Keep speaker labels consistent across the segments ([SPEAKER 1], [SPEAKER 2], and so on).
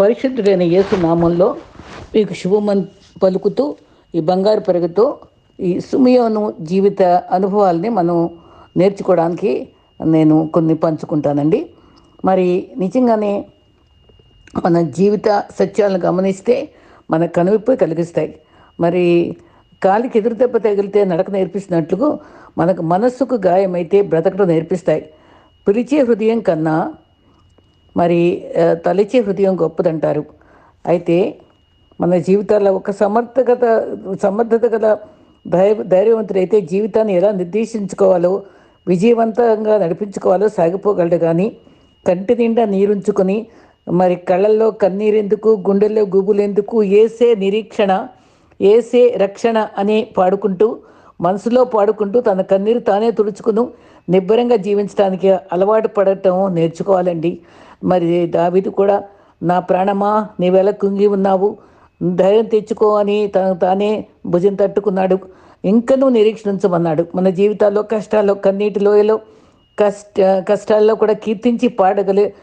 [SPEAKER 1] పరిశుద్ధుడైన యేసు నామంలో మీకు శుభమన్ పలుకుతూ ఈ బంగారు పెరుగుతో ఈ సుమియోను జీవిత అనుభవాల్ని మనం నేర్చుకోవడానికి నేను కొన్ని పంచుకుంటానండి. మరి నిజంగానే మన జీవిత సత్యాలను గమనిస్తే మన కనువిప్పు కలిగిస్తాయి. మరి కాలికి ఎదురు దెబ్బ తగిలితే నడక నేర్పిస్తున్నట్లు మనకు మనస్సుకు గాయమైతే బ్రతకడం నేర్పిస్తాయి. పిలిచే హృదయం కన్నా మరి తలిచే హృదయం గొప్పదంటారు. అయితే మన జీవితాల్లో ఒక సమర్థగత సమర్థత గల ధైర్య ధైర్యవంతుడైతే జీవితాన్ని ఎలా నిర్దేశించుకోవాలో విజయవంతంగా నడిపించుకోవాలో సాగిపోగలడు కానీ కంటి నిండా నీరుంచుకొని మరి కళ్ళల్లో కన్నీరెందుకు గుండెల్లో గుబులెందుకు ఏసే నిరీక్షణ ఏసే రక్షణ అని పాడుకుంటూ మనసులో పాడుకుంటూ తన కన్నీరు తానే తుడుచుకును నిబ్బరంగా జీవించడానికి అలవాటు పడటం నేర్చుకోవాలండి. మరి దావిది కూడా నా ప్రాణమా నీవెలా కుంగి ఉన్నావు. ధైర్యం తెచ్చుకో అని తనకు తానే భుజం తట్టుకున్నాడు. ఇంకనూ నిరీక్షించమన్నాడు. మన జీవితాల్లో కష్టాల్లో కన్నీటి లోయలో కష్ట కష్టాల్లో కూడా కీర్తించి పాడగలే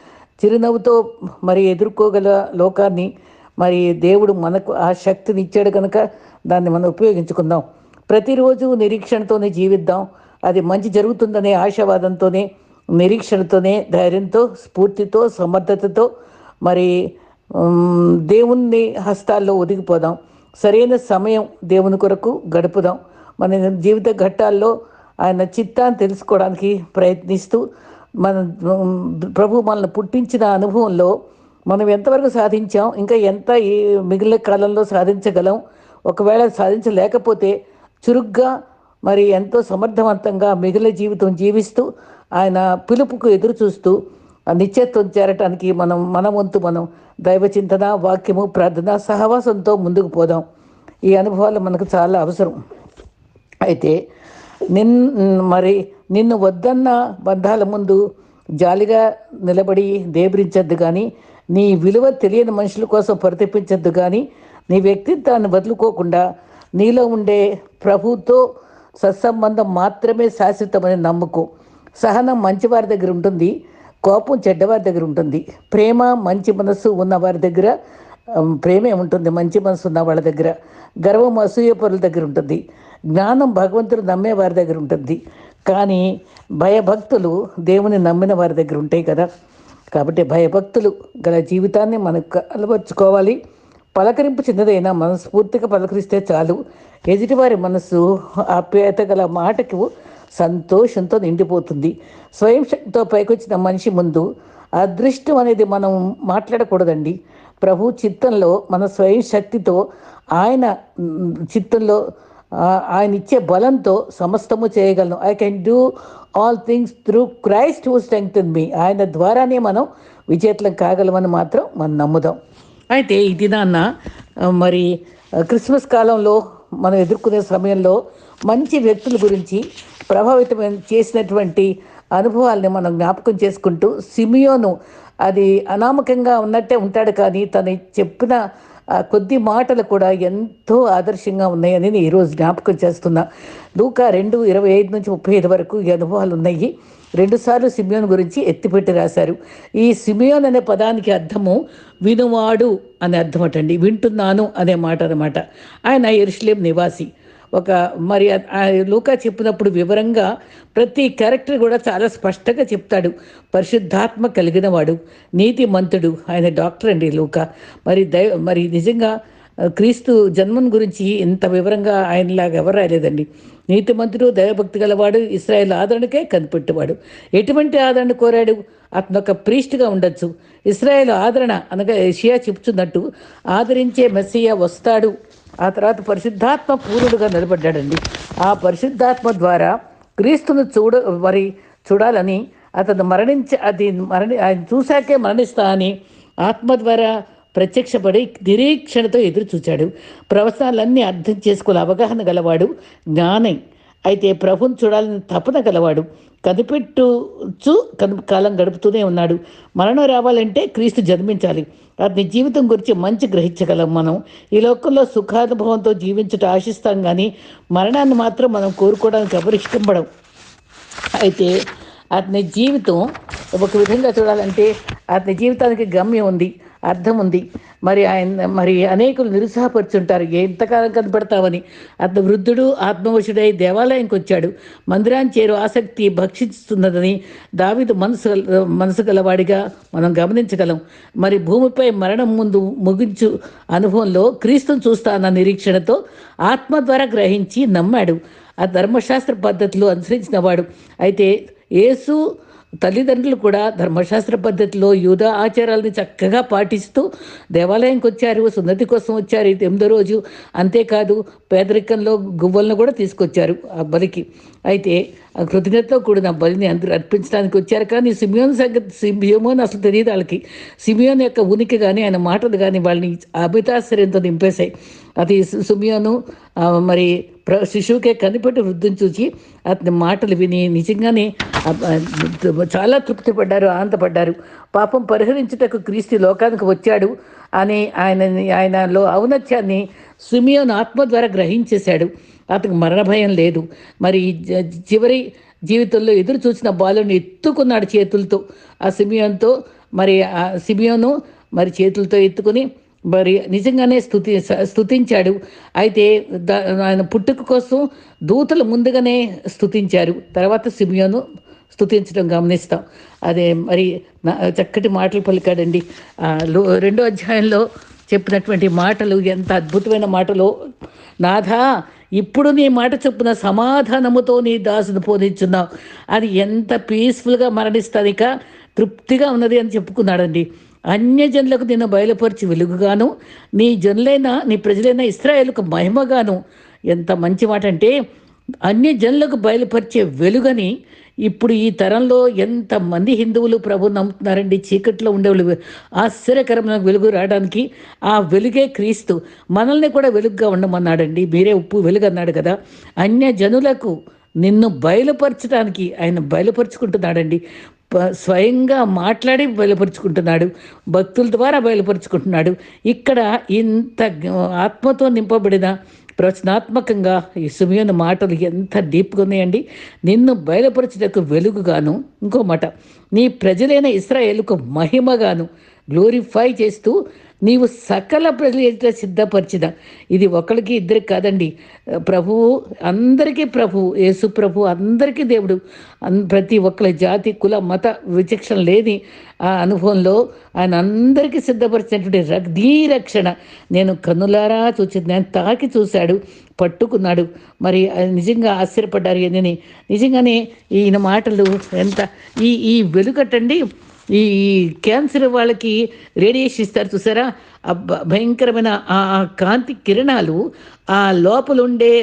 [SPEAKER 1] చిరునవ్వుతో మరి ఎదుర్కోగల లోకాన్ని మరి దేవుడు మనకు ఆ శక్తిని ఇచ్చాడు కనుక దాన్ని మనం ఉపయోగించుకుందాం. ప్రతిరోజు నిరీక్షణతోనే జీవిద్దాం. అది మంచి జరుగుతుందనే ఆశావాదంతోనే నిరీక్షణతోనే ధైర్యంతో స్ఫూర్తితో సమర్థతతో మరి దేవుణ్ణి హస్తాల్లో ఒదిగిపోదాం. సరైన సమయం దేవుని కొరకు గడుపుదాం. మన జీవిత ఘట్టాల్లో ఆయన చిత్తాన్ని తెలుసుకోవడానికి ప్రయత్నిస్తూ మన ప్రభు మనల్ని పుట్టించిన అనుభవంలో మనం ఎంతవరకు సాధించాం ఇంకా ఎంత ఈ మిగిలిన కాలంలో సాధించగలం ఒకవేళ సాధించలేకపోతే చురుగ్గా మరి ఎంతో సమర్థవంతంగా మిగిలిన జీవితం జీవిస్తూ ఆయన పిలుపుకు ఎదురు చూస్తూ నిత్యత్వం చేరటానికి మనం మన వంతు మనం దైవ చింతన వాక్యము ప్రార్థన సహవాసంతో ముందుకు పోదాం. ఈ అనుభవాలు మనకు చాలా అవసరం. అయితే నిన్ మరి నిన్ను వద్దన్న బంధాల ముందు జాలిగా నిలబడి దేబరించద్దు కానీ నీ విలువ తెలియని మనుషుల కోసం పరితపించద్దు కానీ నీ వ్యక్తిత్వాన్ని వదులుకోకుండా నీలో ఉండే ప్రభుతో సత్సంబంధం మాత్రమే శాశ్వతమని నమ్ముకో. సహనం మంచివారి దగ్గర ఉంటుంది కోపం చెడ్డవారి దగ్గర ఉంటుంది ప్రేమ మంచి మనస్సు ఉన్న వారి దగ్గర ప్రేమే ఉంటుంది మంచి మనసు ఉన్న వాళ్ళ దగ్గర గర్వం అసూయ పరుల దగ్గర ఉంటుంది జ్ఞానం భగవంతుడు నమ్మే వారి దగ్గర ఉంటుంది. కానీ భయభక్తులు దేవుని నమ్మిన వారి దగ్గర ఉంటాయి కదా. కాబట్టి భయభక్తులు గల జీవితాన్ని మనకు అలవర్చుకోవాలి. పలకరింపు చిన్నదైనా మనస్ఫూర్తిగా పలకరిస్తే చాలు. ఎదుటివారి మనసు ఆప్యాయత గల మాటకు సంతోషంతో నిండిపోతుంది. స్వయం శక్తితో పైకొచ్చిన మనిషి ముందు అదృష్టం అనేది మనం మాట్లాడకూడదండి. ప్రభు చిత్తంలో మన స్వయం శక్తితో ఆయన చిత్తంలో ఆయన ఇచ్చే బలంతో సమస్తము చేయగలను. I can do all things through Christ who strength me ఆయన ద్వారానే మనం విజేతలం కాగలమని మాత్రం మనం నమ్ముదాం. అయితే ఈ దినాన్న మరి క్రిస్మస్ కాలంలో మనం ఎదుర్కొనే సమయంలో మంచి వ్యక్తుల గురించి ప్రభావితమైన చేసినటువంటి అనుభవాల్ని మనం జ్ఞాపకం చేసుకుంటూ సిమియోను అది అనామకంగా ఉన్నట్టే ఉంటాడు కానీ తను చెప్పిన కొద్ది మాటలు కూడా ఎంతో ఆదర్శంగా ఉన్నాయని నేను ఈరోజు జ్ఞాపకం చేస్తున్నా. లూకా రెండు ఇరవై ఐదు నుంచి ముప్పై ఐదు వరకు ఈ అనుభవాలు ఉన్నాయి. రెండుసార్లు సిమియోన్ గురించి ఎత్తిపెట్టి రాశారు. ఈ సిమియోన్ అనే పదానికి అర్థము వినువాడు అనే అర్థం అటండి వింటున్నాను అనే మాట అనమాట ఆయన ఎరుషులేం నివాసి. ఒక మరి లూకా చెప్పినప్పుడు వివరంగా ప్రతి క్యారెక్టర్ కూడా చాలా స్పష్టంగా చెప్తాడు. పరిశుద్ధాత్మ కలిగిన వాడు నీతిమంతుడు ఆయన డాక్టర్ అండి లూకా. మరి దై మరి నిజంగా క్రీస్తు జన్మం గురించి ఇంత వివరంగా ఆయనలాగా ఎవరు రాయలేదండి. నీతిమంతుడు దైవభక్తి గలవాడు ఇస్రాయేల్ ఆదరణకే కనిపెట్టేవాడు. ఎటువంటి ఆదరణ కోరాడు? అతను ఒక ప్రీస్ట్గా ఉండొచ్చు. ఇస్రాయేల్ ఆదరణ అనగా ఏషియా చెప్తున్నట్టు ఆదరించే మెస్సియా వస్తాడు. ఆ తర్వాత పరిశుద్ధాత్మ పూర్ణుడుగా నిలబడ్డాడండి. ఆ పరిశుద్ధాత్మ ద్వారా క్రీస్తును చూడ మరి చూడాలని అతను మరణించి అది మరణి ఆయన చూశాకే మరణిస్తా అని ఆత్మ ద్వారా ప్రత్యక్షపడి నిరీక్షణతో ఎదురు చూచాడు ప్రవచనాలన్నీ అర్థం చేసుకునే అవగాహన గలవాడు జ్ఞాని. అయితే ప్రభుని చూడాలని తపన గలవాడు కనిపెట్టుచు కను కాలం గడుపుతూనే ఉన్నాడు. మరణం రావాలంటే క్రీస్తు జన్మించాలి. అతని జీవితం గురించి మంచి గ్రహించగలం మనం. ఈ లోకంలో సుఖానుభవంతో జీవించుట ఆశిస్తాం కానీ మరణాన్ని మాత్రం మనం కోరుకోవడానికి ఎవరు ఇష్టపడం అయితే అతని జీవితం ఒక విధంగా చూడాలంటే అతని జీవితానికి గమ్యం ఉంది. అర్థం ఉంది మరి ఆయన మరి అనేకులు నిరుత్సాహపరుచుంటారు. ఎంతకాలం కనపడతావని. అత వృద్ధుడు ఆత్మవశుడై దేవాలయంకి వచ్చాడు. మందిరాన్ని చేరు ఆసక్తి భక్షిస్తున్నదని దావిదు మనసు మనసు గలవాడిగా మనం గమనించగలం. మరి భూమిపై మరణం ముందు ముగించు అనుభవంలో క్రీస్తును చూస్తానన్న నిరీక్షణతో ఆత్మ ద్వారా గ్రహించి నమ్మాడు. ఆ ధర్మశాస్త్ర పద్ధతులు అనుసరించిన వాడు అయితే యేసు తల్లిదండ్రులు కూడా ధర్మశాస్త్ర పద్ధతిలో యూద ఆచారాలని చక్కగా పాటిస్తూ దేవాలయంకి వచ్చారు సున్నతి కోసం వచ్చారు ఇది ఎనిమిదో రోజు. అంతేకాదు పేదరికంలో గువ్వలను కూడా తీసుకొచ్చారు ఆ బలికి. అయితే ఆ కృతజ్ఞతతో కూడిన బలిని అందరూ అర్పించడానికి వచ్చారు. కానీ సిమియోన్ సంగతి సిమియోన్ అసలు తెలియదు వాళ్ళకి. సిమియోన్ యొక్క ఉనికి కానీ ఆయన మాటలు కానీ వాళ్ళని అమితాశ్చర్యంతో నింపేశాయి. అది సుమియోను మరి శిశువుకే కనిపెట్టి వృద్ధిని చూసి అతని మాటలు విని నిజంగానే చాలా తృప్తి పడ్డారు ఆనందపడ్డారు. పాపం పరిహరించుటకు క్రీస్తు లోకానికి వచ్చాడు అని ఆయన ఆయనలో ఔన్నత్యాన్ని సుమియోన్ ఆత్మ ద్వారా గ్రహించేశాడు. అతనికి మరణ భయం లేదు. మరి చివరి జీవితంలో ఎదురు చూసిన బాలుని ఎత్తుకున్నాడు చేతులతో. ఆ సిమియోన్తో మరి ఆ సిమియోను మరి చేతులతో ఎత్తుకుని మరి నిజంగానే స్థుతి స్థుతించాడు అయితే ఆయన పుట్టుక కోసం దూతలు ముందుగానే స్థుతించారు తర్వాత సిమియోను స్థుతించడం గమనిస్తాం. అదే మరి చక్కటి మాటలు పలికాడండి. లో- రెండో అధ్యాయంలో చెప్పినటువంటి మాటలు ఎంత అద్భుతమైన మాటలు నాథా ఇప్పుడు నీ మాట చొప్పున సమాధానముతో నీ దాసును పోనిచ్చున్నావు. అది ఎంత పీస్ఫుల్గా మరణిస్తానిక తృప్తిగా ఉన్నది అని చెప్పుకున్నాడండి. అన్యజనులకు నిన్ను బయలుపరిచి వెలుగుగాను నీ జనులైన నీ ప్రజలైన ఇస్రాయేల్కు మహిమగాను. ఎంత మంచి మాట అంటే అన్యజనులకు బయలుపరిచే వెలుగని ఇప్పుడు ఈ తరంలో ఎంతమంది హిందువులు ప్రభు నమ్ముతున్నారండి. చీకట్లో ఉండేవాళ్ళు ఆశ్చర్యకరమైన వెలుగు రావడానికి ఆ వెలుగే క్రీస్తు. మనల్ని కూడా వెలుగుగా ఉండమన్నాడండి. మీరే ఉప్పు వెలుగు అన్నాడు కదా. అన్య జనులకు నిన్ను బయలుపరచడానికి ఆయన బయలుపరుచుకుంటున్నాడండి. స్వయంగా మాట్లాడి బయలుపరుచుకుంటున్నాడు. భక్తుల ద్వారా బయలుపరుచుకుంటున్నాడు. ఇక్కడ ఇంత ఆత్మతో నింపబడిన ప్రవచనాత్మకంగా ఈ సుమియోని మాటలు ఎంత డీప్గా ఉన్నాయండి. నిన్ను బయలుపరచుటకు వెలుగుగాను. ఇంకో మాట నీ ప్రజలైన ఇస్రాయేల్కు మహిమగాను గ్లోరిఫై చేస్తూ నీవు సకల ప్రజల ఎదుట సిద్ధపరిచిన. ఇది ఒకరికి ఇద్దరికి కాదండి. ప్రభువు అందరికీ ప్రభువు యేసు ప్రభు అందరికీ దేవుడు. అన్- ప్రతి ఒక్కరి జాతి కుల మత విచక్షణ లేని ఆ అనుభవంలో ఆయన అందరికీ సిద్ధపరిచినటువంటి రక్- రక్షణ నేను కన్నులారా చూసి నేను తాకి చూశాడు పట్టుకున్నాడు. మరి ఆయన నిజంగా ఆశ్చర్యపడ్డారు అని నిజంగానే ఈయన మాటలు ఎంత ఈ ఈ వెలుగటండి ఈ క్యాన్సర్ వాళ్ళకి రేడియేషన్ ఇస్తారు చూసారా? ఆ భయంకరమైన ఆ ఆ కాంతి కిరణాలు ఆ లోపల ఉండే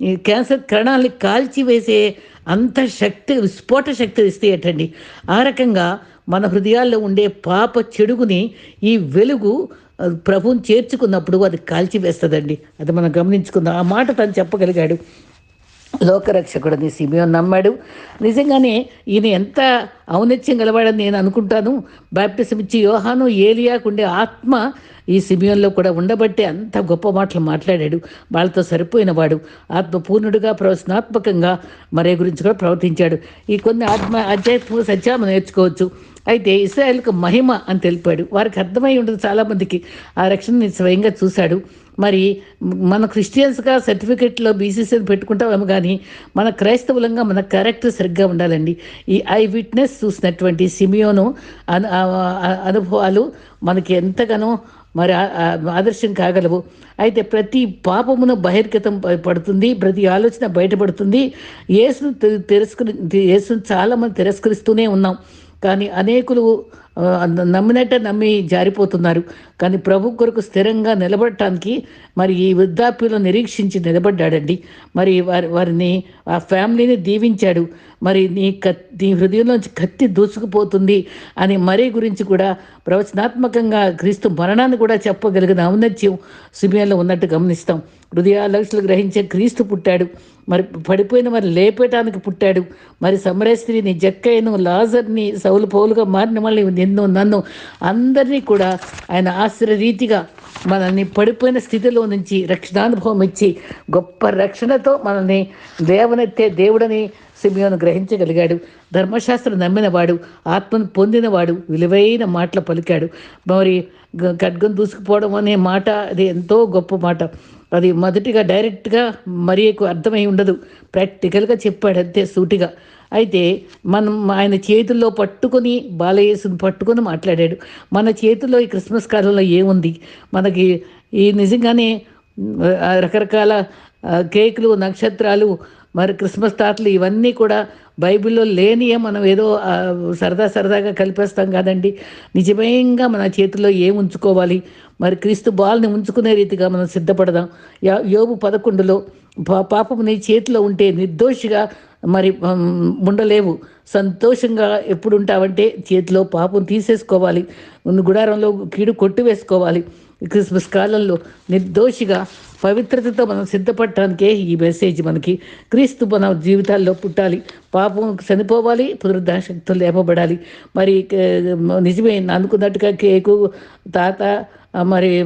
[SPEAKER 1] క్యాన్సర్ క్యాన్సర్ కణాలని కాల్చివేసే అంత శక్తి విస్ఫోట శక్తి ఇస్తే ఇస్తాయటండి. ఆ రకంగా మన హృదయాల్లో ఉండే పాప చెడుగుని ఈ వెలుగు ప్రభుని ప్రభువుని చేర్చుకున్నప్పుడు అది కాల్చివేస్తుందండి అది మనం గమనించుకుందాం. ఆ మాట తను చెప్పగలిగాడు. లోకరక్షకుడని సిమియోన్ నమ్మాడు. నిజంగానే ఈయన ఎంత ఔన్నత్యం గలవాడని నేను అనుకుంటాను. బాప్టిజం ఇచ్చి యోహాను ఏలియాకుండే ఆత్మ ఈ సిమియోన్లో కూడా ఉండబట్టే అంత గొప్ప మాటలు మాట్లాడాడు. వాళ్ళతో సరిపోయినవాడు ఆత్మపూర్ణుడుగా ప్రవచనాత్మకంగా మరే గురించి కూడా ప్రవర్తించాడు. ఈ కొన్ని ఆత్మ ఆధ్యాత్మిక సత్యాలు నేర్చుకోవచ్చు. అయితే ఇస్రాయల్కు మహిమ అని తెలిపాడు. వారికి అర్థమై ఉండదు చాలామందికి. ఆ రక్షణని స్వయంగా చూశాడు. మరి మన క్రిస్టియన్స్గా సర్టిఫికెట్లో బీసీసీని పెట్టుకుంటామేమో కానీ మన క్రైస్తవులంగా మన క్యారెక్టర్ సరిగ్గా ఉండాలండి. ఈ ఐ విట్నెస్ చూసినటువంటి సిమియోను అను అనుభవాలు మనకి ఎంతగానో మరి ఆదర్శం కాగలవు. అయితే ప్రతి పాపమును బహిర్గతం పడుతుంది ప్రతి ఆలోచన బయటపడుతుంది. యేసును తిరస్కరి యేసును మనం తిరస్కరిస్తూనే ఉన్నాం. కానీ అనేకులు నమ్మినట్టే నమ్మి జారిపోతున్నారు. కానీ ప్రభు కొరకు స్థిరంగా నిలబడటానికి మరి ఈ వృద్ధాప్యులను నిరీక్షించి నిలబడ్డాడండి. మరి వారి వారిని ఆ ఫ్యామిలీని దీవించాడు. మరి నీ కత్ నీ హృదయంలోంచి కత్తి దూసుకుపోతుంది అని మరీ గురించి కూడా ప్రవచనాత్మకంగా క్రీస్తు మరణాన్ని కూడా చెప్పగలిగిన ఔన్నత్యం సిమియాలో ఉన్నట్టు గమనిస్తాం. హృదయాలక్షలు గ్రహించే క్రీస్తు పుట్టాడు. మరి పడిపోయిన మరి లేపేటానికి పుట్టాడు. మరి సమరేశ్వరిని జక్కయ్యను లాజర్ని సౌలు పౌలుగా మారిన మళ్ళీ నిన్ను నన్ను అందరినీ కూడా ఆయన ఆశ్చర్య రీతిగా మనల్ని పడిపోయిన స్థితిలో నుంచి రక్షణానుభవం ఇచ్చి గొప్ప రక్షణతో మనల్ని లేవనెత్తే దేవుడని సిమియోను గ్రహించగలిగాడు. ధర్మశాస్త్రం నమ్మినవాడు ఆత్మను పొందినవాడు విలువైన మాటలు పలికాడు. మరి ఖడ్గం దూసుకుపోవడం అనే మాట అది ఎంతో గొప్ప మాట. అది మొదటిగా డైరెక్ట్గా మరియకు అర్థమై ఉండదు. ప్రాక్టికల్గా చెప్పాడు అంతే సూటిగా. అయితే మనం ఆయన చేతుల్లో పట్టుకొని బాలయేసుని పట్టుకొని మాట్లాడాడు. మన చేతుల్లో ఈ క్రిస్మస్ కాలంలో ఏముంది? మనకి ఈ నిజంగానే రకరకాల కేకులు నక్షత్రాలు మరి క్రిస్మస్ తాతలు ఇవన్నీ కూడా బైబిల్లో లేనియే మనం ఏదో సరదా సరదాగా కలిపేస్తాం కాదండి. నిజమేంగా మన చేతిలో ఏం ఉంచుకోవాలి? మరి క్రీస్తు బాల్ని ఉంచుకునే రీతిగా మనం సిద్ధపడదాం. యోబు పదకొండులో పా పాపం నీ చేతిలో ఉంటే నిర్దోషిగా మరి ఉండలేవు. సంతోషంగా ఎప్పుడు ఉంటావంటే చేతిలో పాపం తీసేసుకోవాలి. గుడారంలో కీడు కొట్టివేసుకోవాలి. వేసుకోవాలి క్రిస్మస్ కాలంలో నిర్దోషిగా పవిత్రతతో మనం సిద్ధపడటానికే ఈ మెసేజ్ మనకి. క్రీస్తు మన జీవితాల్లో పుట్టాలి. పాపం చనిపోవాలి పునరుద్ధాశక్తులు లేపబడాలి. మరి కే- నిజమే అనుకున్నట్టుగా కేకు తాత మరి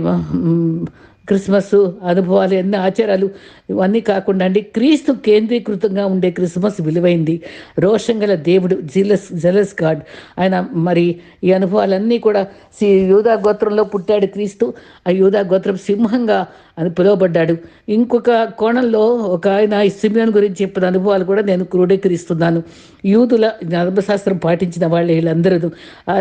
[SPEAKER 1] క్రిస్మస్ అనుభవాలు ఎన్ని ఆచారాలు ఇవన్నీ కాకుండా అండి క్రీస్తు కేంద్రీకృతంగా ఉండే క్రిస్మస్ విలువైంది. రోషం గల దేవుడు జిలస్ జలస్ గాడ్. ఆయన మరి ఈ అనుభవాలన్నీ కూడా సి యూదా గోత్రంలో పుట్టాడు క్రీస్తు. ఆ యూదా గోత్రం సింహంగా అని పిలువబడ్డాడు. ఇంకొక కోణంలో ఒక ఆయన ఈ సిమియోన్ గురించి చెప్పిన అనుభవాలు కూడా నేను క్రోడీకరిస్తున్నాను. యూదుల ధర్మశాస్త్రం పాటించిన వాళ్ళు వీళ్ళందరూ.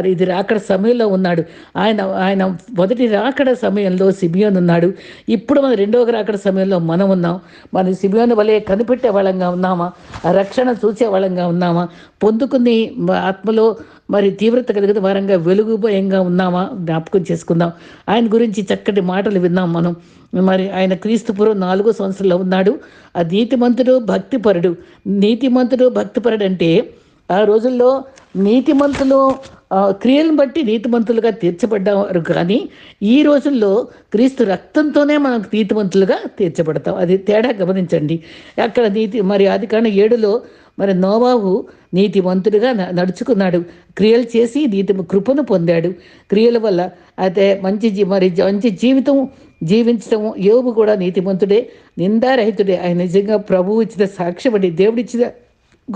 [SPEAKER 1] ఇది రాకడ సమయంలో ఉన్నాడు. ఆయన ఆయన మొదటి రాకడ సమయంలో సిబియోన్ ఉన్నాడు. ఇప్పుడు మన రెండవ రాకడ సమయంలో మనం ఉన్నాం. మన సిబియోన్ వలె కనిపెట్టే వాళ్ళంగా ఉన్నామా? ఆ రక్షణ చూసే వాళ్ళంగా ఉన్నామా? పొందుకుని ఆత్మలో మరి తీవ్రత కలిగిన వారంగా వెలుగు భయంగా ఉన్నామా? జ్ఞాపకం చేసుకుందాం. ఆయన గురించి చక్కటి మాటలు విన్నాం మనం. మరి ఆయన క్రీస్తుపురం నాలుగో సంవత్సరంలో ఉన్నాడు. ఆ నీతిమంతుడు భక్తిపరుడు. నీతిమంతుడు భక్తిపరుడు అంటే ఆ రోజుల్లో నీతిమంతులు క్రియలను బట్టి నీతిమంతులుగా తీర్చబడ్డారు కానీ ఈ రోజుల్లో క్రీస్తు రక్తంతోనే మనం నీతిమంతులుగా తీర్చబడతాం. అది తేడా గమనించండి. అక్కడ నీతి మరి అది కానీ ఏడులో మరి నోవాహు నీతివంతుడిగా న- నడుచుకున్నాడు. క్రియలు చేసి నీతి కృపను పొందాడు. క్రియల వల్ల అయితే మంచి జీ- మరి మంచి జీవితం జీవించడం యోగు కూడా నీతిమంతుడే నిందారహితుడే. ఆయన నిజంగా ప్రభువు ఇచ్చిన సాక్ష్యపడి దేవుడిచ్చిన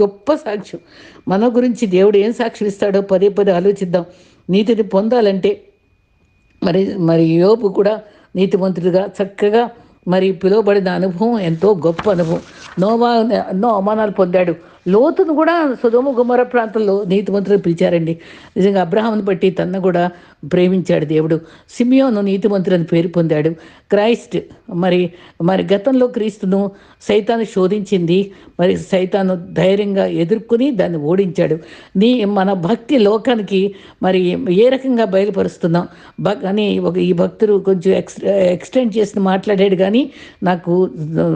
[SPEAKER 1] గొప్ప సాక్ష్యం. మన గురించి దేవుడు ఏం సాక్ష్యం ఇస్తాడో పదే పదే ఆలోచిద్దాం. నీతిని పొందాలంటే మరి మరి యోపు కూడా నీతిమంతుడిగా చక్కగా మరి పిలువబడిన అనుభవం ఎంతో గొప్ప అనుభవం. నోవా ఎన్నో అవమానాలు పొందాడు. లోతును కూడా సుధోమ గుమర ప్రాంతంలో నీతిమంతులు పిలిచారండి. నిజంగా అబ్రహాంను బట్టి తన్ను కూడా ప్రేమించాడు దేవుడు. సిమియోను నీతిమంతులని పేరు పొందాడు. క్రైస్ట్ మరి మరి గతంలో క్రీస్తును సైతాను శోధించింది. మరి సైతాను ధైర్యంగా ఎదుర్కొని దాన్ని ఓడించాడు. నీ మన భక్తి లోకానికి మరి ఏ రకంగా బయలుపరుస్తున్నాం? భక్ అని ఒక ఈ భక్తుడు కొంచెం ఎక్స్ ఎక్స్టెండ్ చేసి మాట్లాడాడు కానీ నాకు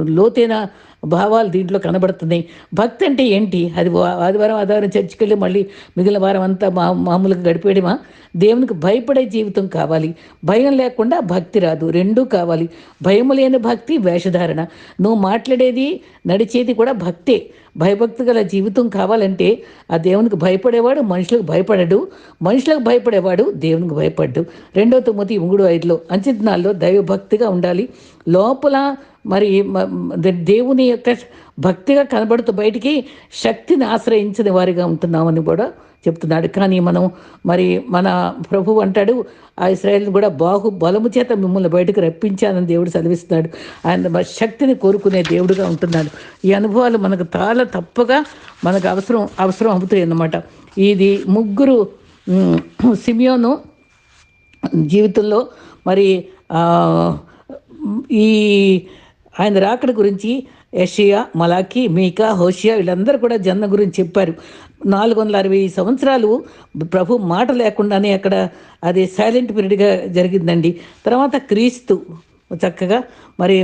[SPEAKER 1] లోతైన భావాలు దీంట్లో కనబడుతున్నాయి భక్తి అంటే ఏంటి? అది వా- ఆదివారం ఆదివారం చర్చికి వెళ్ళి మళ్ళీ మిగిలిన వారం అంతా మా మామూలుగా గడిపేయడమా? దేవునికి భయపడే జీవితం కావాలి. భయం లేకుండా భక్తి రాదు. రెండూ కావాలి. భయం లేని భక్తి వేషధారణ. నువ్వు మాట్లాడేది నడిచేది కూడా భక్తే. భయభక్తి గల జీవితం కావాలంటే ఆ దేవునికి భయపడేవాడు మనుషులకు భయపడడు. మనుషులకు భయపడేవాడు దేవునికి భయపడ్డు. రెండో తొమ్మిది మూడు ఐదులో అంచనాల్లో దైవభక్తిగా ఉండాలి. లోపల మరి దేవుని యొక్క భక్తిగా కనబడుతూ బయటికి శక్తిని ఆశ్రయించిన వారిగా ఉంటున్నామని కూడా చెప్తున్నాడు. కానీ మనం మరి మన ప్రభు అంటాడు ఆ ఇస్రాయల్ని కూడా బాహు బలము చేత మిమ్మల్ని బయటకు రప్పించానని దేవుడు చదివిస్తున్నాడు ఆయన శక్తిని కోరుకునే దేవుడుగా ఉంటున్నాడు. ఈ అనుభవాలు మనకు చాలా తప్పగా మనకు అవసరం అవసరం అవుతాయి అన్నమాట. ఇది ముగ్గురు సిమియోను జీవితంలో మరి ఈ ఆయన రాకడ గురించి యషియా మలాఖీ మీకా హోషియా వీళ్ళందరూ కూడా జన్న గురించి చెప్పారు. నాలుగు వందల అరవై సంవత్సరాలు ప్రభు మాట లేకుండానే అక్కడ అది సైలెంట్ పీరియడ్గా జరిగిందండి. తర్వాత క్రీస్తు చక్కగా మరి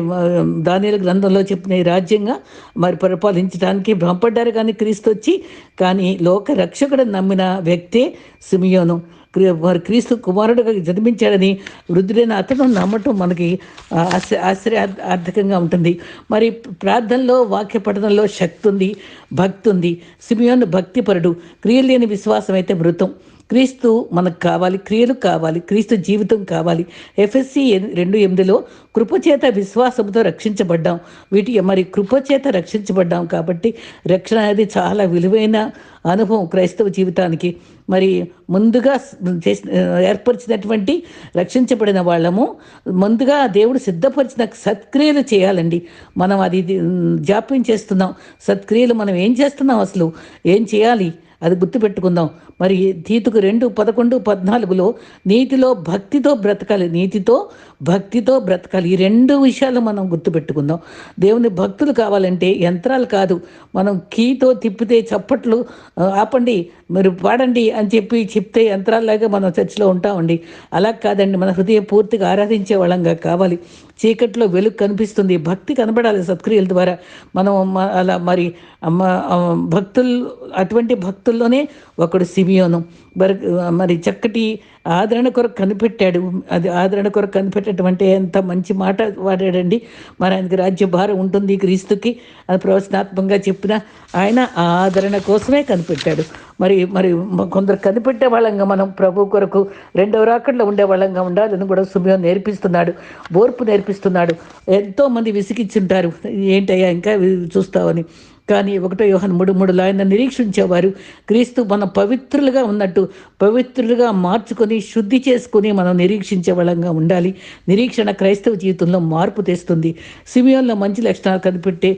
[SPEAKER 1] దానిల గ్రంథంలో చెప్పిన రాజ్యంగా మరి పరిపాలించడానికి భ్రమపడ్డారు. కానీ క్రీస్తు వచ్చి కానీ లోక రక్షకుడు నమ్మిన వ్యక్తే సిమియోను. వారు క్రీస్తు కుమారుడుగా జన్మించాడని వృద్ధుడైన అతను నమ్మటం మనకి ఆశ్చర్య ఆశ్చర్యార్థకంగా ఉంటుంది. మరి ప్రార్థనలో వాక్య పఠనంలో శక్తి ఉంది భక్తి ఉంది సిమియోను భక్తిపరుడు క్రియలు లేని విశ్వాసం అయితే మృతం. క్రీస్తు మనకు కావాలి క్రియలు కావాలి క్రీస్తు జీవితం కావాలి. ఎఫ్ఎస్సి రెండు ఎనిమిదిలో కృపచేత విశ్వాసంతో రక్షించబడ్డాం. వీటి మరి కృపచేత రక్షించబడ్డాం కాబట్టి రక్షణ అనేది చాలా విలువైన అనుభవం క్రైస్తవ జీవితానికి. మరి ముందుగా చేసిన ఏర్పరిచినటువంటి రక్షించబడిన వాళ్ళము ముందుగా దేవుడు సిద్ధపరిచిన సత్క్రియలు చేయాలండి. మనం అది జాప్యం చేస్తున్నాం. సత్క్రియలు మనం ఏం చేస్తున్నాం అసలు? ఏం చేయాలి? అది గుర్తుపెట్టుకుందాం. మరి తీతుకు రెండు పదకొండు పద్నాలుగులో నీతిలో భక్తితో బ్రతకాలి. నీతితో భక్తితో బ్రతకాలి. ఈ రెండు విషయాలు మనం గుర్తుపెట్టుకుందాం. దేవుని భక్తులు కావాలంటే యంత్రాలు కాదు. మనం కీతో తిప్పితే చప్పట్లు ఆపండి మీరు పాడండి అని చెప్పి చెప్తే యంత్రాల్లాగా మనం చర్చిలో ఉంటామండి. అలా కాదండి. మన హృదయం పూర్తిగా ఆరాధించే వాళ్ళంగా కావాలి. చీకట్లో వెలుగు కనిపిస్తుంది. భక్తి కనబడాలి సత్క్రియల ద్వారా. మనం అలా మరి భక్తులు అటువంటి భక్తుల్లోనే ఒకడు సిమియోను. మరి మరి చక్కటి ఆదరణ కొరకు కనిపెట్టాడు. అది ఆదరణ కొరకు కనిపెట్టడం ఎంత మంచి మాట వాడాడండి. మరి ఆయనకి రాజ్య భారం ఉంటుంది క్రీస్తుకి అది ప్రవచనాత్మకంగా చెప్పిన ఆయన ఆదరణ కోసమే కనిపెట్టాడు. మరి మరి కొందరు కనిపెట్టే వాళ్ళంగా మనం ప్రభు కొరకు రెండవ రాకట్లో ఉండే వాళ్ళంగా ఉండాలని కూడా సుమయం నేర్పిస్తున్నాడు. ఓర్పు నేర్పిస్తున్నాడు. ఎంతోమంది విసిగిచ్చుంటారు. ఏంటయ్యా ఇంకా చూస్తావని. కానీ ఒకటో యోహన్ మూడు మూడులో ఆయన నిరీక్షించేవారు క్రీస్తు మన పవిత్రులుగా ఉన్నట్టు పవిత్రులుగా మార్చుకొని శుద్ధి చేసుకుని మనం నిరీక్షించే వాళ్ళంగా ఉండాలి. నిరీక్షణ క్రైస్తవ జీవితంలో మార్పు తెస్తుంది. సిమియోన్లో మంచి లక్షణాలు కనిపెట్టే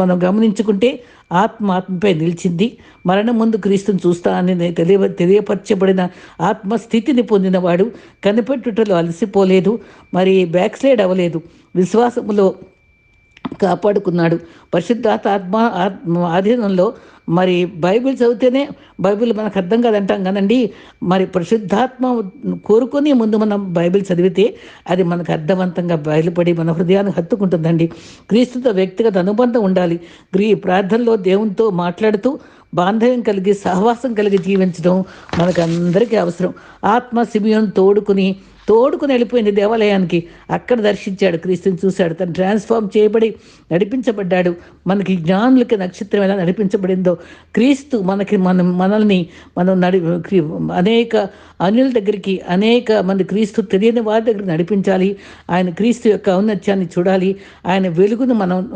[SPEAKER 1] మనం గమనించుకుంటే ఆత్మ ఆత్మపై నిలిచింది. మరణం ముందు క్రీస్తుని చూస్తా అని తెలియ తెలియపరచబడిన ఆత్మస్థితిని పొందినవాడు కనిపెట్టుటలో అలసిపోలేదు మరి బ్యాక్స్లైడ్ అవ్వలేదు. విశ్వాసములో కాపాడుకున్నాడు. పరిశుద్ధాత్మ ఆత్మ ఆత్మ ఆధీనంలో మరి బైబిల్ చదివితేనే బైబిల్ మనకు అర్థం కాదంటాం కదండి. మరి పరిశుద్ధాత్మ కోరుకొని ముందు మనం బైబిల్ చదివితే అది మనకు అర్థవంతంగా బయలుపడి మన హృదయాన్ని హత్తుకుంటుందండి. క్రీస్తుతో వ్యక్తిగత అనుబంధం ఉండాలి. గ్రీ ప్రార్థనలో దేవునితో మాట్లాడుతూ బాంధవ్యం కలిగి సహవాసం కలిగి జీవించడం మనకు అందరికీ అవసరం. ఆత్మ శిబియం తోడుకుని తోడుకుని వెళ్ళిపోయింది దేవాలయానికి. అక్కడ దర్శించాడు క్రీస్తుని చూశాడు. తను ట్రాన్స్ఫార్మ్ చేయబడి నడిపించబడ్డాడు. మనకి జ్ఞానులకి నక్షత్రం ఎలా నడిపించబడిందో క్రీస్తు మనకి మన మనల్ని మనం నడి అనేక అన్యుల దగ్గరికి అనేక మంది క్రీస్తు తెలియని వారి దగ్గర నడిపించాలి. ఆయన క్రీస్తు యొక్క ఔన్నత్యాన్ని చూడాలి. ఆయన వెలుగును మనం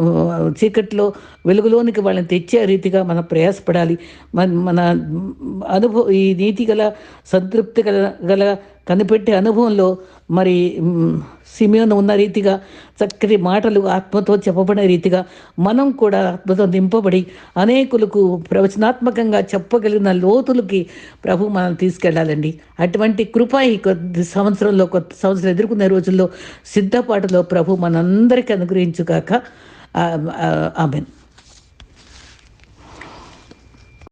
[SPEAKER 1] చీకట్లో వెలుగులోనికి వాళ్ళని తెచ్చే రీతిగా మనం ప్రయాసపడాలి. మన మన అనుభవం ఈ నీతి గల సంతృప్తి గల గల కనిపెట్టే అనుభవంలో మరి సిమియోన్ ఉన్న రీతిగా చక్కటి మాటలు ఆత్మతో చెప్పబడిన రీతిగా మనం కూడా ఆత్మతో నింపబడి అనేకులకు ప్రవచనాత్మకంగా చెప్పగలిగిన లోతులకి ప్రభు మనం తీసుకెళ్ళాలండి అటువంటి కృప ఈ కొద్ది సంవత్సరంలో కొత్త సంవత్సరం ఎదుర్కొనే రోజుల్లో సిద్ధపాటులో ప్రభు మనందరికీ అనుగ్రహించుగాక. ఆమెన్.